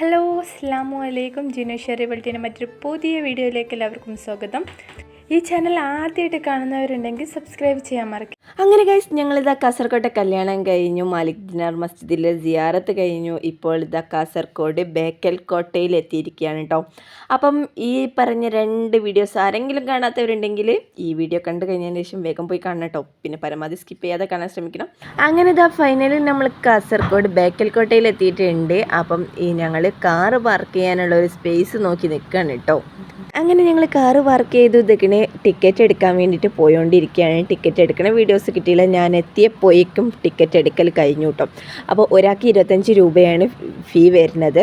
Hello അസ്ലാം വലൈക്കും ജിനു വെൾട്ടിന്റെ മറ്റൊരു പുതിയ വീഡിയോയിലേക്ക് എല്ലാവർക്കും സ്വാഗതം. ഈ ചാനൽ ആദ്യമായിട്ട് കാണുന്നവരുണ്ടെങ്കിൽ സബ്സ്ക്രൈബ് ചെയ്യാൻ മറക്കും അങ്ങനെ ഗൈസ് ഞങ്ങളിതാ കാസർഗോട്ടെ കല്യാണം കഴിഞ്ഞു മാലിക് ദിനാർ മസ്ജിദിലെ സിയാറത്ത് കഴിഞ്ഞു. ഇപ്പോൾ ഇതാ കാസർഗോഡ് ബേക്കൽ കോട്ടയിൽ എത്തിയിരിക്കുകയാണ് കേട്ടോ അപ്പം ഈ പറഞ്ഞ രണ്ട് വീഡിയോസ് ആരെങ്കിലും കാണാത്തവരുണ്ടെങ്കിൽ ഈ വീഡിയോ കണ്ടു കഴിഞ്ഞതിന് ശേഷം വേഗം പോയി കാണണം കേട്ടോ പിന്നെ പരമാവധി സ്കിപ്പ് ചെയ്യാതെ കാണാൻ ശ്രമിക്കണം. അങ്ങനെ ഇതാ ഫൈനലിൽ നമ്മൾ കാസർഗോഡ് ബേക്കൽ കോട്ടയിൽ എത്തിയിട്ടുണ്ട് അപ്പം ഈ ഞങ്ങൾ കാറ് പാർക്ക് ചെയ്യാനുള്ള ഒരു സ്പേസ് നോക്കി നിൽക്കുകയാണ് കേട്ടോ അങ്ങനെ ഞങ്ങൾ കാറ് പാർക്ക് ചെയ്തു. ഇതൊക്കെ ടിക്കറ്റ് എടുക്കാൻ വേണ്ടിയിട്ട് പോയോണ്ടിരിക്കുകയാണ്. ടിക്കറ്റ് എടുക്കണ വീഡിയോസ് കിട്ടിയില്ല. ഞാൻ എത്തിയപ്പോയേക്കും ടിക്കറ്റ് എടുക്കൽ കഴിഞ്ഞു കേട്ടോ അപ്പോൾ ഒരാൾക്ക് ഇരുപത്തഞ്ച് രൂപയാണ് ഫീ വരുന്നത്.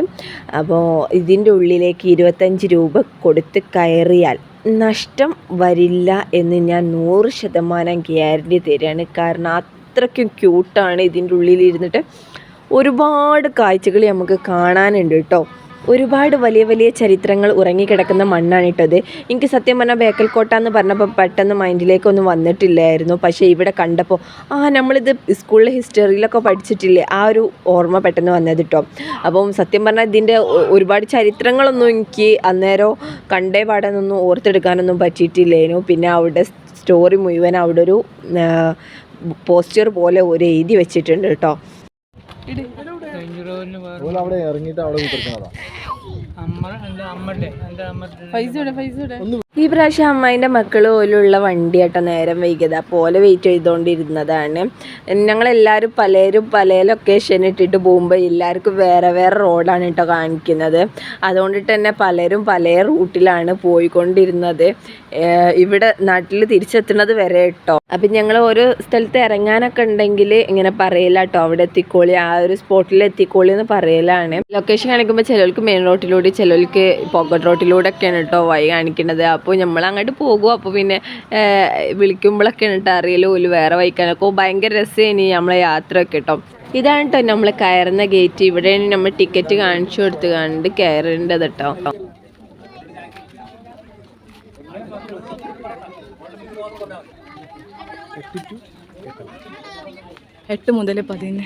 അപ്പോൾ ഇതിന്റെ ഉള്ളിലേക്ക് ഇരുപത്തഞ്ച് രൂപ കൊടുത്ത് കയറിയാൽ നഷ്ടം വരില്ല എന്ന് ഞാൻ നൂറ് ശതമാനം ഗ്യാരണ്ടി തരികയാണ്. കാരണം അത്രയ്ക്കും ക്യൂട്ടാണ് ഇതിന്റെ ഉള്ളിൽ ഇരുന്നിട്ട് ഒരുപാട് കാഴ്ചകൾ നമുക്ക് കാണാനുണ്ട് കേട്ടോ ഒരുപാട് വലിയ വലിയ ചരിത്രങ്ങൾ ഉറങ്ങിക്കിടക്കുന്ന മണ്ണാണ് ഇട്ടത്. എനിക്ക് സത്യം പറഞ്ഞാൽ ബേക്കൽ കോട്ട എന്ന് പറഞ്ഞപ്പോൾ പെട്ടെന്ന് മൈൻഡിലേക്കൊന്നും വന്നിട്ടില്ലായിരുന്നു. പക്ഷേ ഇവിടെ കണ്ടപ്പോൾ ആ നമ്മളിത് സ്കൂളിലെ ഹിസ്റ്ററിയിലൊക്കെ പഠിച്ചിട്ടില്ലേ? ആ ഒരു ഓർമ്മ പെട്ടെന്ന് വന്നത് കേട്ടോ അപ്പം സത്യം പറഞ്ഞാൽ ഇതിന്റെ ഒരുപാട് ചരിത്രങ്ങളൊന്നും എനിക്ക് അന്നേരം കണ്ടേ പാടാനൊന്നും ഓർത്തെടുക്കാനൊന്നും പറ്റിയിട്ടില്ലേനു. പിന്നെ അവിടെ സ്റ്റോറി മുഴുവൻ അവിടെ ഒരു പോസ്റ്റർ പോലെ ഒരു എഴുതി വെച്ചിട്ടുണ്ട് കേട്ടോ ഇറങ്ങിയിട്ട് അവിടെ അമ്മ എന്റെ അമ്മയുടെ എന്റെ അമ്മയുടെ പൈസ പൈസ ഈ പ്രാവശ്യം അമ്മായിന്റെ മക്കൾ പോലുള്ള വണ്ടി കേട്ടോ നേരം വൈകിയത്. ഓലെ വെയിറ്റ് ചെയ്തുകൊണ്ടിരുന്നതാണ് ഞങ്ങളെല്ലാവരും പലരും പല ലൊക്കേഷൻ ഇട്ടിട്ട് പോകുമ്പോൾ എല്ലാവർക്കും വേറെ വേറെ റോഡാണ് കേട്ടോ കാണിക്കുന്നത്. അതുകൊണ്ട് തന്നെ പലരും പല റൂട്ടിലാണ് പോയിക്കൊണ്ടിരുന്നത്. ഇവിടെ നാട്ടിൽ തിരിച്ചെത്തുന്നത് വരെ കേട്ടോ അപ്പം ഞങ്ങൾ ഓരോ സ്ഥലത്ത് ഇറങ്ങാനൊക്കെ ഉണ്ടെങ്കിൽ ഇങ്ങനെ പറയില്ല കേട്ടോ അവിടെ എത്തിക്കോളി ആ ഒരു സ്പോട്ടിൽ എത്തിക്കോളി എന്ന് പറയലാണ്. ലൊക്കേഷൻ കാണിക്കുമ്പോൾ ചിലർക്ക് മെയിൻ റോട്ടിലൂടെ ചിലർക്ക് പോക്കറ്റ് റോട്ടിലൂടെ ഒക്കെയാണ് കേട്ടോ വഴി കാണിക്കുന്നത്. അപ്പോൾ നമ്മൾ അങ്ങോട്ട് പോകും. അപ്പോൾ പിന്നെ വിളിക്കുമ്പോഴൊക്കെ എന്നിട്ട് അറിയലോ. ഒരു വേറെ വഴിക്കാനൊക്കെ ഭയങ്കര രസമാണ് നമ്മളെ യാത്രയൊക്കെ കേട്ടോ ഇതാണ് കേട്ടോ നമ്മൾ കയറുന്ന ഗേറ്റ് ഇവിടെ നമ്മൾ ടിക്കറ്റ് കാണിച്ചു കൊടുത്ത് കണ്ട് കയറേണ്ടത് കേട്ടോ എട്ട് മുതൽ പതിന്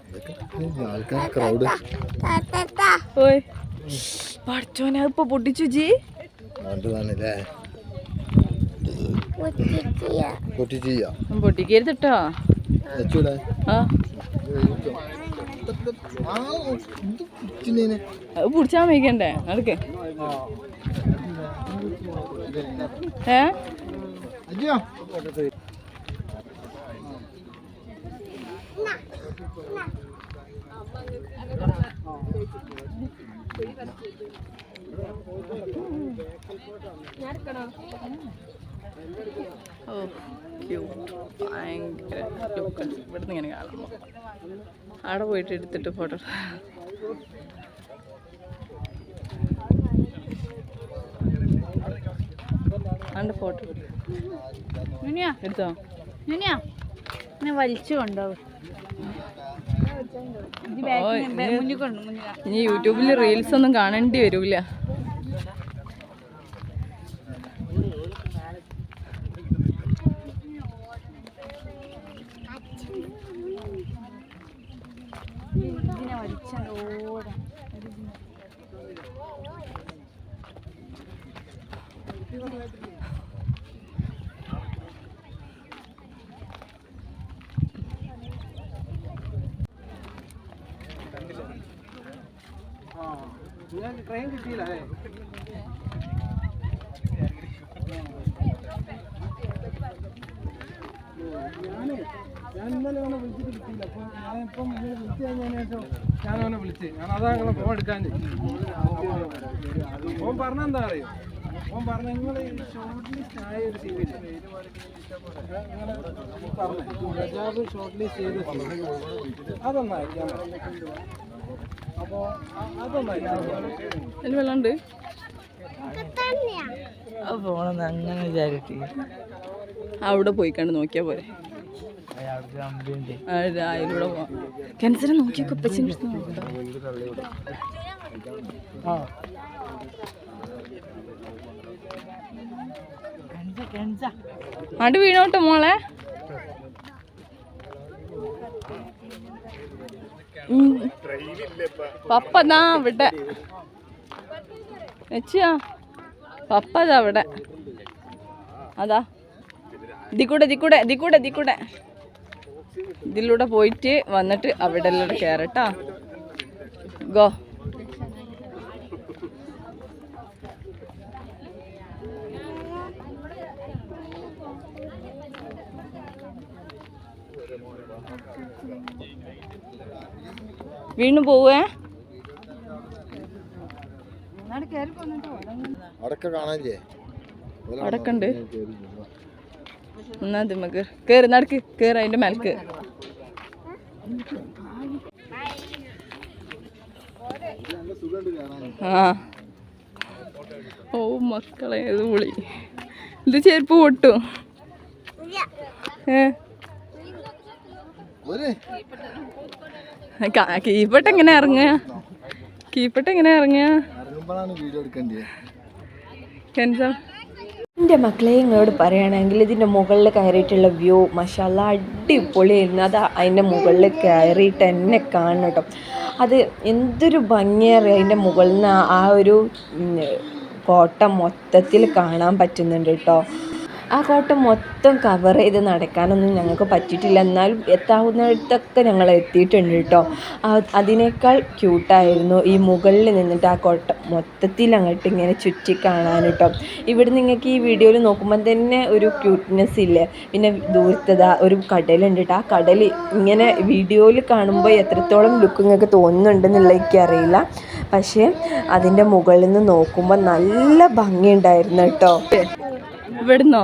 ആൾക്കാർ ക്രൗഡ് ഓയ്. പഠിച്ചോനെ ഇപ്പൊ പൊട്ടിച്ചു ജി. ചെയ്യാ പൊട്ടിക്കരുത് കേട്ടോ പിടിച്ചാൽ വയ്ക്കണ്ടേ? നടക്ക്. ഏ? അയ്യോ ഓ ക്യൂട്ട് ഭയങ്കര ലുക്ക് ഇവിടുന്ന് ഇങ്ങനെ കാണാം അവിടെ പോയിട്ട് എടുത്തിട്ട് ഫോട്ടോ ആണ്ട് ഫോട്ടോ എടുത്തോ? വലിച്ചു കൊണ്ടുപോകും. ഓ, ഇനി- യൂട്യൂബിൽ റീൽസ് ഒന്നും കാണേണ്ടി വരൂല. ട്രെയിൻ കിട്ടിയില്ല ഞാൻ അവനെ വിളിച്ചു ഞാൻ ഞാൻ അതാ ഫോൺ എടുക്കാൻ ഫോൺ പറഞ്ഞെന്താ അറിയോ ഫോൺ പറഞ്ഞ നിങ്ങൾ ഷോർട്ട് ലിസ്റ്റ് ആയ ഒരു സി പറഞ്ഞു ഷോർട്ട് ലിസ്റ്റ് ചെയ്ത്. അതൊന്നായിരിക്കാം അതൊന്നായിരിക്കാം വെള്ളമുണ്ട് പോണെന്ന് അങ്ങനെ വിചാരിച്ചു അവിടെ പോയി കണ്ട് നോക്കിയാ ഇത് അതിലൂടെ പോവാം. ക്യാൻസറെ നോക്കിയൊക്കെ ആണ്ട് വീണോട്ടോ മോളെ? പപ്പ ദാ അവിടെ. വെച്ചാ പപ്പ അവിടെ. അതാ. ദിക്കൂടെ ദിക്കൂടെ ദിക്കൂടെ ദിക്കൂടെ ഇതിലൂടെ പോയിട്ട് വന്നിട്ട് അവിടെ എല്ലാം കയറട്ടാ ഗോ. വീണ്ടും പോവേ? അടക്കണ്ട് എന്നാ നമുക്ക് കേറ് നടക്ക് കേറ് അതിന്റെ മേൽക്ക് ആ. ഓ മക്കളെ ഇത് വിളി ഇത് ചെരുപ്പ് പൊട്ടു. ഏ? കീപ്പട്ട് എങ്ങനെ ഇറങ്ങുക? കീപ്പട്ട് എങ്ങനെ ഇറങ്ങുക? കെൻസ? എന്റെ മക്കളെ നിങ്ങളോട് പറയുകയാണെങ്കിൽ ഇതിന്റെ മുകളിൽ കയറിയിട്ടുള്ള വ്യൂ മഷാല അടിപൊളിയായിരുന്നു. അത് അതിന്റെ മുകളിൽ കയറിയിട്ട് എന്നെ കാണണം കേട്ടോ. അത് എന്തൊരു ഭംഗിയേറെ അതിന്റെ മുകളിൽ നിന്ന് ആ ഒരു കോട്ട മൊത്തത്തിൽ കാണാൻ പറ്റുന്നുണ്ട് കേട്ടോ. ആ കോട്ട മൊത്തം കവർ ചെയ്ത് നടക്കാനൊന്നും ഞങ്ങൾക്ക് പറ്റിയിട്ടില്ല. എന്നാലും എത്താവുന്നിടത്തൊക്കെ ഞങ്ങൾ എത്തിയിട്ടുണ്ട് കേട്ടോ അതിനേക്കാൾ ക്യൂട്ടായിരുന്നു ഈ മുകളിൽ നിന്നിട്ട് ആ കോട്ട മൊത്തത്തിൽ അങ്ങോട്ട് ഇങ്ങനെ ചുറ്റി കാണാൻ കേട്ടോ ഇവിടെ നിങ്ങൾക്ക് ഈ വീഡിയോയിൽ നോക്കുമ്പോൾ തന്നെ ഒരു ക്യൂട്ട്നെസ് ഇല്ലേ? പിന്നെ ദൂരത്തത ഒരു കടലുണ്ട് കേട്ടോ ആ കടൽ ഇങ്ങനെ വീഡിയോയിൽ കാണുമ്പോൾ എത്രത്തോളം ലുക്ക് നിങ്ങൾക്ക് തോന്നുന്നുണ്ടെന്നുള്ള എനിക്കറിയില്ല പക്ഷേ അതിന്റെ മുകളിൽ നിന്ന് നോക്കുമ്പോൾ നല്ല ഭംഗിയുണ്ടായിരുന്നു കേട്ടോ ഇവിടുന്നോ?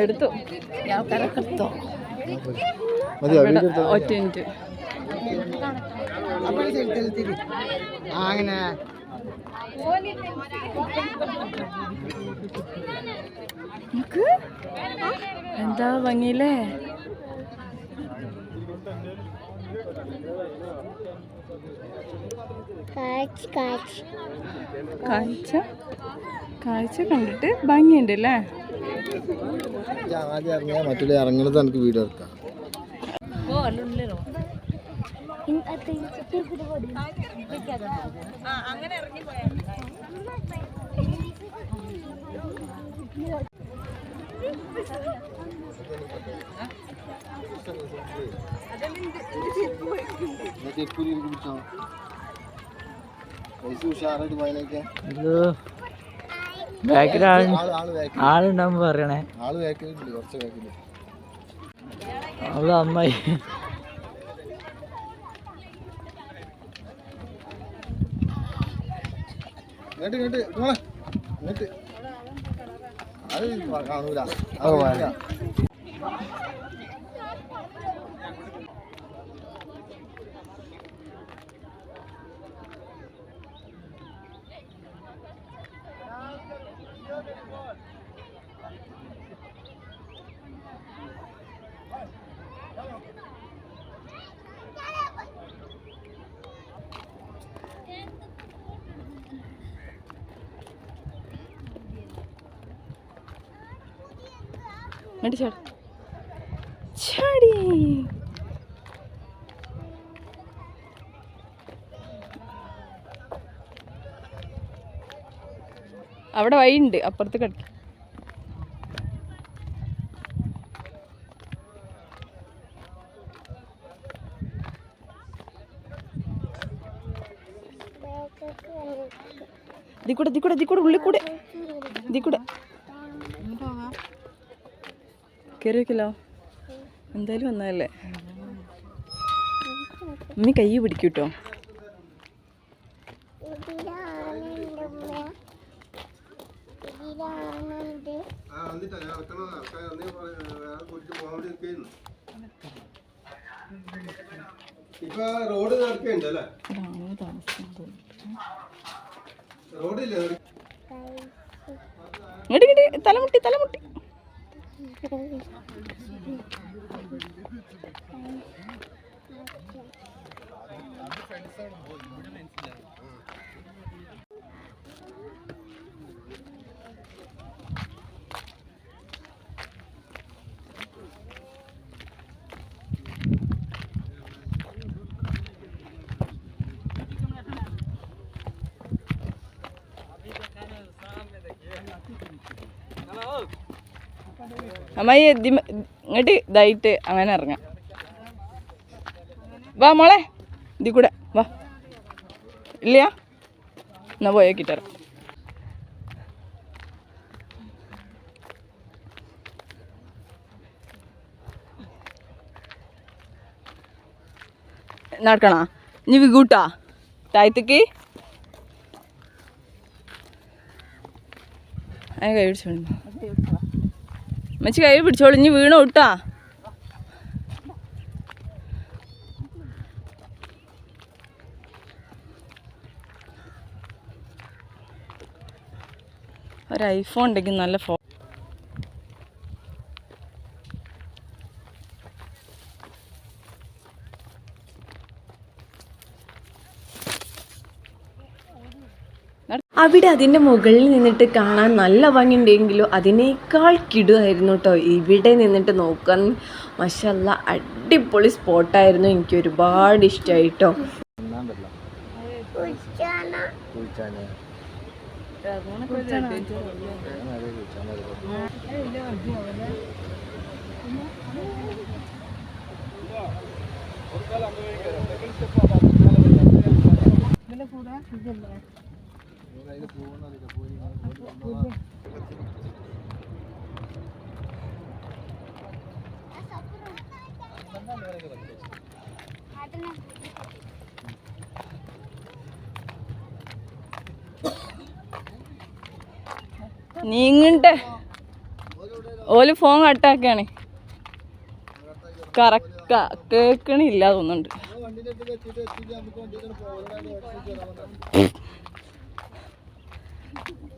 എടുത്തു? ഒറ്റ മിനിറ്റ്. അങ്ങനെ. നോക്ക്. എന്താ ഭംഗിയില്ലേ? കാഴ്ച കാഴ്ച. കണ്ടിട്ട് ഭംഗിയുണ്ട് അല്ലേ ഇജ്ജ് ആദ്യം ഇറങ്ങിയാൽ മറ്റുള്ള ഇറങ്ങുന്നത് എനിക്ക് വീഡിയോ എടുക്കാം എന്നിട്ട് എപ്പോഴും ഇരിക്കും പിടിച്ചോ. പൈസ ഉഷാറായിട്ട് പോയതിനൊക്കെ ബാക്കിൽ ആൾ ആൾ ബാക്കിൽ ആളുണ്ടാകുമ്പോ പറയണേ. അവൾ അമ്മായി. അത് കാണൂല. അത് ചാട്. ചാടി. അവിടെ വഴിയുണ്ട് അപ്പുറത്ത് കിടക്കും. ഇതിക്കൂടെ ഇതിക്കൂടെ ദി കൂടെ ദി കൂടെ ഉള്ളിൽ കൂടെ. ദി കൂടെ കയറി വെക്കല്ലോ എന്തായാലും വന്നതല്ലേ? അമ്മി കൈ പിടിക്കും കേട്ടോ റോഡ് തലമുട്ടി അല്ലേ റോഡില്ലേ ഇങ്ങോട്ട് ഇങ്ങോട്ട് തലമുട്ടി തലമുട്ടി ഇതിമ- ഇങ്ങോട്ട് ഇതായിട്ട് അങ്ങനെ ഇറങ്ങാം. വാ മോളെ ഇതി കൂടെ വാ. ഇല്ല എന്നാ പോയേക്കിട്ടറ നടക്കണ? ഇനി വികൂട്ടാ. താഴത്തേക്ക്. അതിന് കൈ പിടിച്ചോളൂ മച്ചി കൈ പിടിച്ചോളൂ ഇനി വീണ് ഇട്ടാ ഒരു ഐഫോൺ ഉണ്ടെങ്കിൽ നല്ല ഫോ അവിടെ അതിന്റെ മുകളിൽ നിന്നിട്ട് കാണാൻ നല്ല ഭംഗിയുണ്ടെങ്കിലും അതിനേക്കാൾ കിടുമായിരുന്നു കേട്ടോ. ഇവിടെ നിന്നിട്ട് നോക്കാൻ മഷല്ല അടിപൊളി സ്പോട്ടായിരുന്നു. എനിക്ക് ഒരുപാട് ഇഷ്ടമായി കേട്ടോ നീങ്ങണ്ടേ. ഓൽ ഫോൺ കട്ടാക്കാണ്. കറക്ക കേക്കണില്ല തോന്നുന്നുണ്ട്.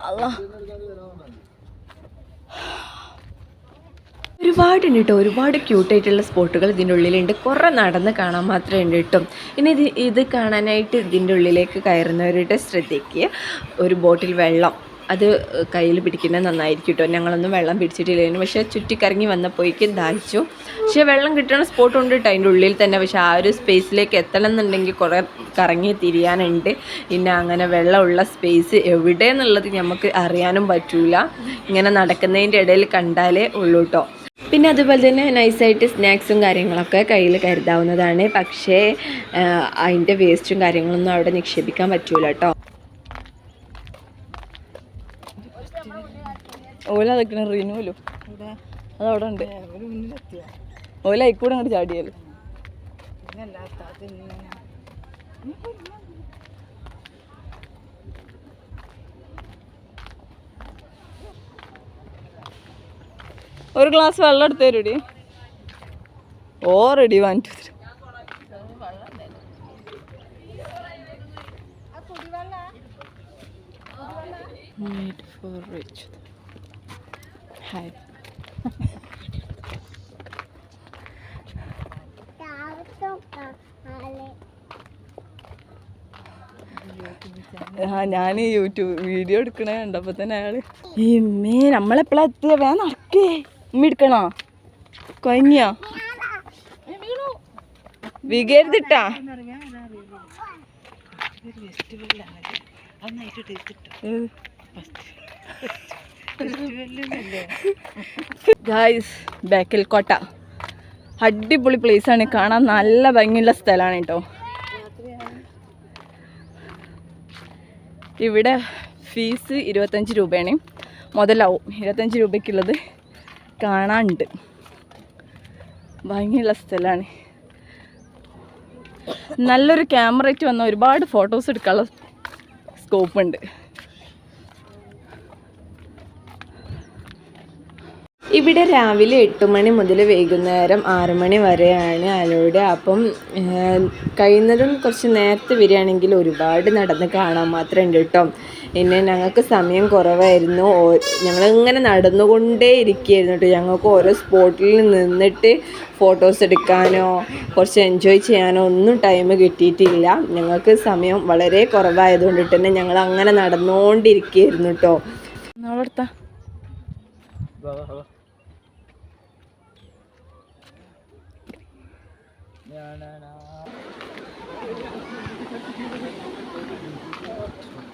അല്ലാ ഒരുപാടുണ്ട് കേട്ടോ ഒരുപാട് ക്യൂട്ടായിട്ടുള്ള സ്പോട്ടുകൾ ഇതിന്റെ ഉള്ളിലുണ്ട്. കുറേ നടന്ന് കാണാൻ മാത്രമേ ഉണ്ട് കേട്ടോ ഇനി ഇത് ഇത് കാണാനായിട്ട് ഇതിന്റെ ഉള്ളിലേക്ക് കയറുന്നവരുടെ ശ്രദ്ധിക്കുക ഒരു ബോട്ടിൽ വെള്ളം. അത് കയ്യിൽ പിടിക്കുന്നത് നന്നായിരിക്കും കേട്ടോ ഞങ്ങളൊന്നും വെള്ളം പിടിച്ചിട്ടില്ലായിരുന്നു പക്ഷേ ചുറ്റിക്കറങ്ങി വന്നപ്പോഴേക്കും ദാഹിച്ചു. പക്ഷേ വെള്ളം കിട്ടണ സ്പോട്ട് ഉണ്ട് കേട്ടോ അതിന്റെ ഉള്ളിൽ തന്നെ. പക്ഷേ ആ ഒരു സ്പേസിലേക്ക് എത്തണം എന്നുണ്ടെങ്കിൽ കുറേ കറങ്ങി തിരിയാനുണ്ട്. പിന്നെ അങ്ങനെ വെള്ളമുള്ള സ്പേസ് എവിടെ എന്നുള്ളത് നമുക്ക് അറിയാനും പറ്റൂല. ഇങ്ങനെ നടക്കുന്നതിന്റെ ഇടയിൽ കണ്ടാലേ ഉള്ളൂ കേട്ടോ പിന്നെ അതുപോലെ തന്നെ നൈസായിട്ട് സ്നാക്സും കാര്യങ്ങളൊക്കെ കയ്യിൽ കരുതാവുന്നതാണ്. പക്ഷേ അതിന്റെ വേസ്റ്റും കാര്യങ്ങളൊന്നും അവിടെ നിക്ഷേപിക്കാൻ പറ്റൂല കേട്ടോ ഓല അതൊക്കെ റിനുവല്ലോ അതവിടെ ഉണ്ട്. ഓല ആയിക്കൂടെ അങ്ങോട്ട് ചാടിയല്ലോ ഒരു ഗ്ലാസ് വെള്ളം എടുത്ത് തരൂടി. ഓ റെഡി വൺ തരും for Richard. Hi. ആ ഞാൻ യൂട്യൂബ് വീഡിയോ എടുക്കണേ കണ്ടപ്പോൾ തന്നെ അയാൾ ഇമ്മേ നമ്മളെപ്പോഴാ എത്തിയ? വേ നടക്കേ. ഉമ്മ എടുക്കണോ? കൊഞ്ഞോ വികരുതിട്ടാ. ഗായ്സ് ബേക്കൽ കോട്ട. അടിപൊളി ആണ്. കാണാൻ നല്ല ഭംഗിയുള്ള സ്ഥലമാണ് കേട്ടോ ഇവിടെ ഫീസ് ഇരുപത്തഞ്ച് രൂപയാണ്. മുതലാവും. ഇരുപത്തഞ്ച് രൂപയ്ക്കുള്ളത് കാണാനുണ്ട്. ഭംഗിയുള്ള സ്ഥലമാണ്. നല്ലൊരു ക്യാമറയ്ക്ക് വന്ന ഒരുപാട് ഫോട്ടോസ് എടുക്കാനുള്ള സ്കോപ്പ് ഇവിടെ രാവിലെ എട്ട് മണി മുതൽ വൈകുന്നേരം ആറ് മണി വരെയാണ് അലോയുടെ അപ്പം കഴിയുന്നതും കുറച്ച് നേരത്തെ വരികയാണെങ്കിൽ ഒരുപാട് നടന്ന് കാണാൻ മാത്രം ഉണ്ട് കേട്ടോ. പിന്നെ ഞങ്ങൾക്ക് സമയം കുറവായിരുന്നു. ഓ- ഞങ്ങളിങ്ങനെ നടന്നുകൊണ്ടേ ഇരിക്കുകയായിരുന്നു കേട്ടോ. ഞങ്ങൾക്ക് ഓരോ സ്പോട്ടിൽ നിന്നിട്ട് ഫോട്ടോസ് എടുക്കാനോ കുറച്ച് എൻജോയ് ചെയ്യാനോ ഒന്നും ടൈം കിട്ടിയിട്ടില്ല. ഞങ്ങൾക്ക് സമയം വളരെ കുറവായതുകൊണ്ട് തന്നെ ഞങ്ങൾ അങ്ങനെ നടന്നുകൊണ്ടിരിക്കുകയായിരുന്നു കേട്ടോ. നമ്മളെടുത്താ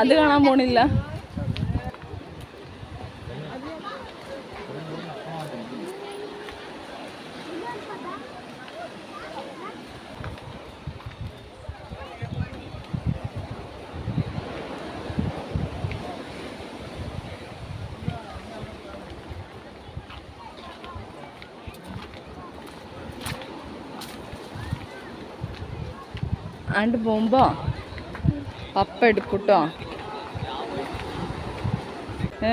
അത് കാണാൻ പോണില്ല. ആണ്ട് പോകുമ്പോ പപ്പ എടുക്കൂട്ടോ. ഏ.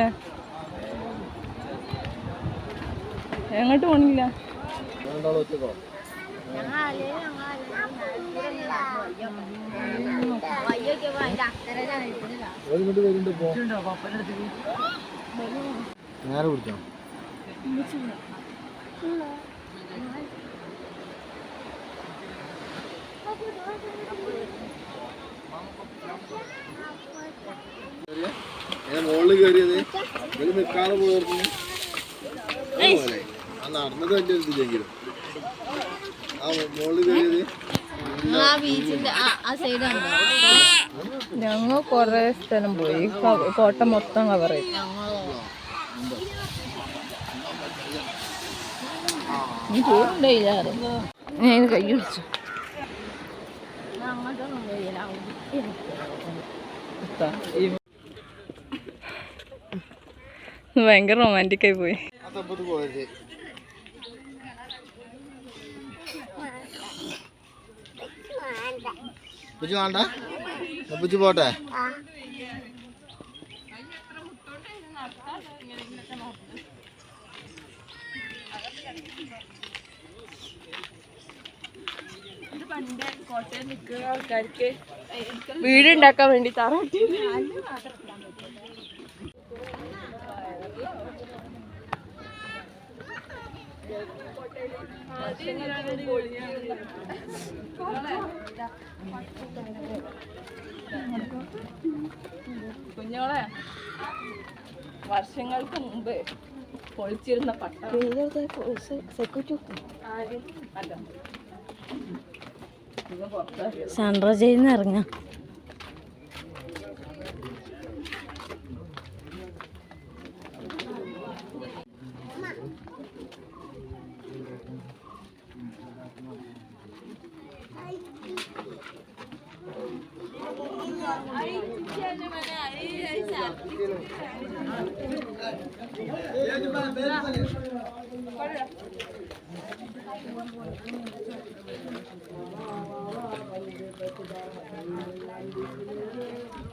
എങ്ങോട്ട് പോണില്ല? നേരെ കുടിച്ചോ പോ നേരെ പിടിച്ചോ. ഞാൻ മുകളിൽ കയറിയത് ഇതിൽ നിൽക്കാതെ പോയിരുന്നു ആ നടന്നത് വലിയ ഇതില്ലെങ്കിലും ആ മുകളിൽ കയറിയത് ഞങ്ങൾ കൊറേ സ്ഥലം പോയി. കോട്ട മൊത്തം കവർ ചെയ്തു. ഞാൻ കൈ പിടിച്ചു. ഭയങ്കര റൊമാന്റിക് ആയി പോയി. ആ തപ്പത്ത് പോയത് ഉപ്പച്ചി വേണ്ട. ഉപ്പച്ചി പോട്ടെ. വീടുണ്ടാക്കാൻ വേണ്ടി താറാട്ടി കുഞ്ഞോളെ വർഷങ്ങൾക്ക് മുമ്പ് പൊളിച്ചിരുന്ന പട്ട. സൺറൈസിൽ നിന്ന് ഇറങ്ങാം.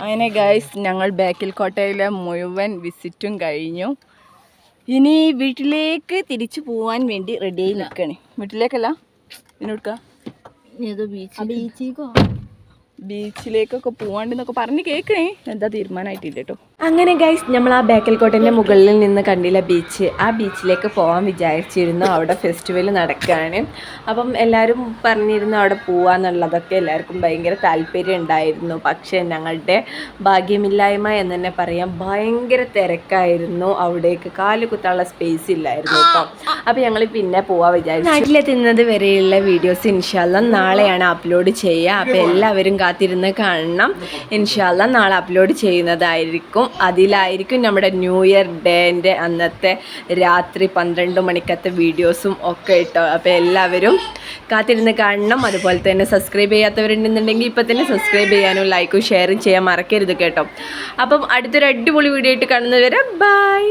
അങ്ങനെ ഗൈസ് ഞങ്ങൾ ബേക്കൽ കോട്ടയിലെ മുഴുവൻ വിസിറ്റും കഴിഞ്ഞു. ഇനി വീട്ടിലേക്ക് തിരിച്ചു പോവാൻ വേണ്ടി റെഡിയായി നിൽക്കണേ. വീട്ടിലേക്കല്ല? ബീച്ചിലേക്കൊക്കെ പോവാണ്ടെന്നൊക്കെ പറഞ്ഞ് കേൾക്കണേ എന്താ തീരുമാനമായിട്ടില്ല കേട്ടോ അങ്ങനെ ഗൈസ് നമ്മൾ ആ ബേക്കൽ കോട്ടന്റെ മുകളിൽ നിന്ന് കണ്ടില്ല ബീച്ച് ആ ബീച്ചിലേക്ക് പോകാൻ വിചാരിച്ചിരുന്നു. അവിടെ ഫെസ്റ്റിവൽ നടക്കുകയാണ് അപ്പം എല്ലാവരും പറഞ്ഞിരുന്നു അവിടെ പോവാന്നുള്ളതൊക്കെ എല്ലാവർക്കും ഭയങ്കര താല്പര്യം ഉണ്ടായിരുന്നു. പക്ഷേ ഞങ്ങളുടെ ഭാഗ്യമില്ലായ്മ എന്ന് തന്നെ പറയാം ഭയങ്കര തിരക്കായിരുന്നു. അവിടേക്ക് കാൽ കുത്താനുള്ള സ്പേസ് ഇല്ലായിരുന്നു കേട്ടോ. അപ്പം ഞങ്ങൾ പിന്നെ പോവാൻ വിചാരിച്ചു. നാട്ടിലെത്തുന്നത് വരെയുള്ള വീഡിയോസ് ഇൻഷാല്ല നാളെയാണ് അപ്ലോഡ് ചെയ്യുക. അപ്പോൾ എല്ലാവരും കാത്തിരുന്ന് കാണണം. ഇൻഷാല്ല നാളെ അപ്ലോഡ് ചെയ്യുന്നതായിരിക്കും. അതിലായിരിക്കും നമ്മുടെ ന്യൂ ഇയർ ഡേന്റെ അന്നത്തെ രാത്രി പന്ത്രണ്ട് മണിക്കത്തെ വീഡിയോസും ഒക്കെ ഇട്ടോ. അപ്പോൾ എല്ലാവരും കാത്തിരുന്ന് കാണണം. അതുപോലെ തന്നെ സബ്സ്ക്രൈബ് ചെയ്യാത്തവരുണ്ടെന്നുണ്ടെങ്കിൽ ഇപ്പം തന്നെ സബ്സ്ക്രൈബ് ചെയ്യാനും ലൈക്കും ഷെയറും ചെയ്യാൻ മറക്കരുത് കേട്ടോ. അപ്പം അടുത്തൊരു അടിപൊളി വീഡിയോ ആയിട്ട് കാണുന്നവരെ ബൈ